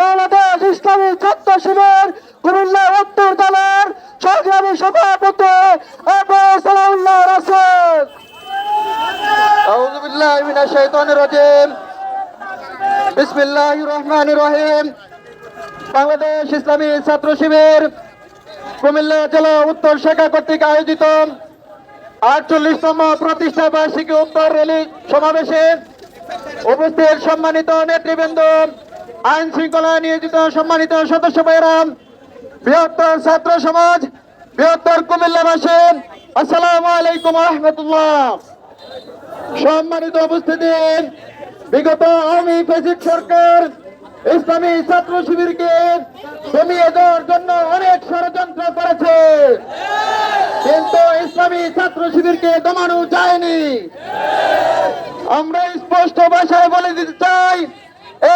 বাংলাদেশ ইসলামী ছাত্র শিবির, কুমিল্লা উত্তর দলের সংগ্রামী সভাপতি বাংলাদেশ ইসলামী ছাত্র শিবির, কুমিল্লা জেলা উত্তর শাখা কর্তৃক আয়োজিত আটচল্লিশতম প্রতিষ্ঠা বার্ষিকী উত্তর র্যালি সমাবেশে উপস্থিত সম্মানিত নেতৃবৃন্দ, আইন শৃঙ্খলা নিয়োজিত সম্মানিত সদস্য ভাইরাম বৃহত্তর ছাত্র সমাজ, বৃহত্তর কুমিল্লাবাসী, আসসালামু আলাইকুম রহমতুল্লাহ। সম্মানিত উপস্থিতি, বিগত আওয়ামী ফেসিড সরকার, ইসলামী ছাত্র শিবিরকে কমিয়ে দেওয়ার জন্য অনেক ষড়যন্ত্র করেছে। কিন্তু ইসলামী ছাত্র শিবিরকে দমানো যায়নি। আমরা স্পষ্ট ভাষায় বলে দিতে চাই,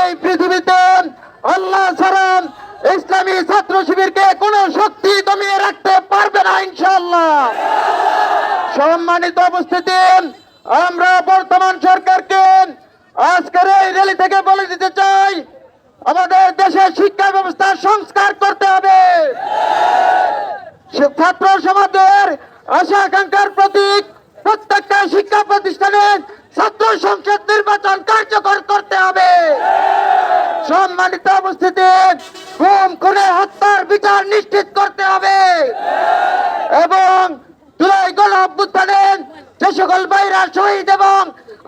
এই পৃথিবীতে আল্লাহ ছাড়া ইসলামী ছাত্র শিবিরকে কোন শক্তি দমিয়ে রাখতে পারবে না, ইনশাআল্লাহ। সম্মানিত উপস্থিতি, আমরা বর্তমান সরকারকে আজকের এই র্যালি থেকে বলে দিতে চাই, আমাদের দেশের শিক্ষা ব্যবস্থা সংস্কার করতে হবে। ছাত্র সমাজের আশা আকাঙ্ক্ষার প্রতীক প্রত্যেকটা শিক্ষা প্রতিষ্ঠানে ছাত্র সংসদ নির্বাচন কার্যকর করতে হবে। সম্মানিত উপস্থিতি গুম খুনে হত্যার বিচার নিশ্চিত করতে হবে। এবং জুলাই গণ অভ্যুত্থানে যে সকল ভাইরা শহীদ এবং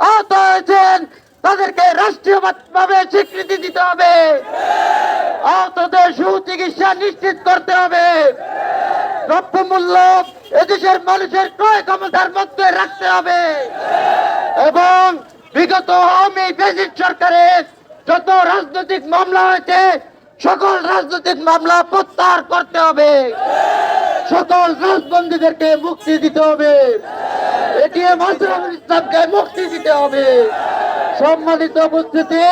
আহত হয়েছেন, তাদেরকে রাষ্ট্রীয়ভাবে স্বীকৃতি দিতে হবে। আহতদের সুচিকিৎসা নিশ্চিত করতে হবে। দ্রব্যমূল্য এদেশের মানুষের ক্রয় ক্ষমতার মধ্যে রাখতে হবে। এবং বিগত আওয়ামী ফেসিড সরকারের যত রাজনৈতিক মামলা হয়েছে, সকল রাজনৈতিক মামলা প্রত্যাহার করতে হবে। সকল রাজবন্দীদেরকে মুক্তি দিতে হবে। এটিএম আসরাফুল ইসলামকে মুক্তি দিতে হবে। সম্মানিত উপস্থিতি,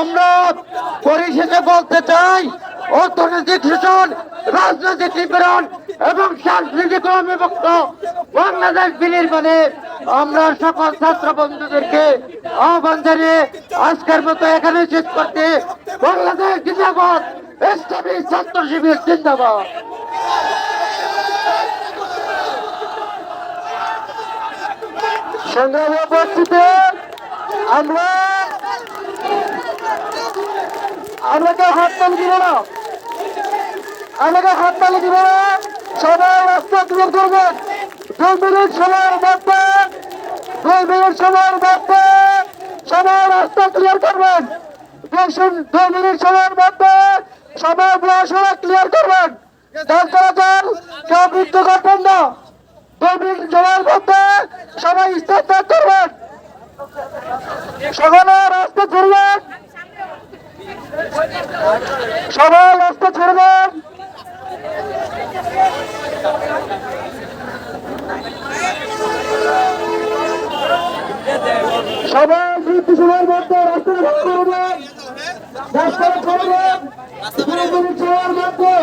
আমরা পরিশেষে বলতে চাই, অর্থনৈতিক শোষণ রাজনৈতিক নিপীড়ন এবং সাংস্কৃতিক অবিভক্ত বাংলাদেশ বিনির্মাণে আমরা সকল ছাত্র বন্ধুদেরকে আহ্বান জানিয়ে আজকের মতো এখানে শেষ করতে বাংলাদেশ জিন্দাবাদ ছাত্র শিবির জিন্দাবাদ। সংগ্রামে উপস্থিতি, আমরা আমরা সবাই রাস্তা ক্লিয়ার করবেন। দুই মিনিট সময়ের মধ্যে ক্লিয়ার করবেন। দুই মিনিট সময়ের মধ্যে সবাই পড়াশোনা সবাই স্থান করবেন। সকলে রাস্তা ছাড়বেন সবাই রাস্তা ছাড়বেন সবাই বৃদ্ধি সময়ের মধ্যে রাস্তা ছেড়ে করবেন রাস্তা ছাড়বেন দুই মিনিট সময়ের মধ্যে।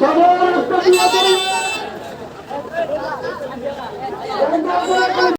সবাই রাস্তা করবেন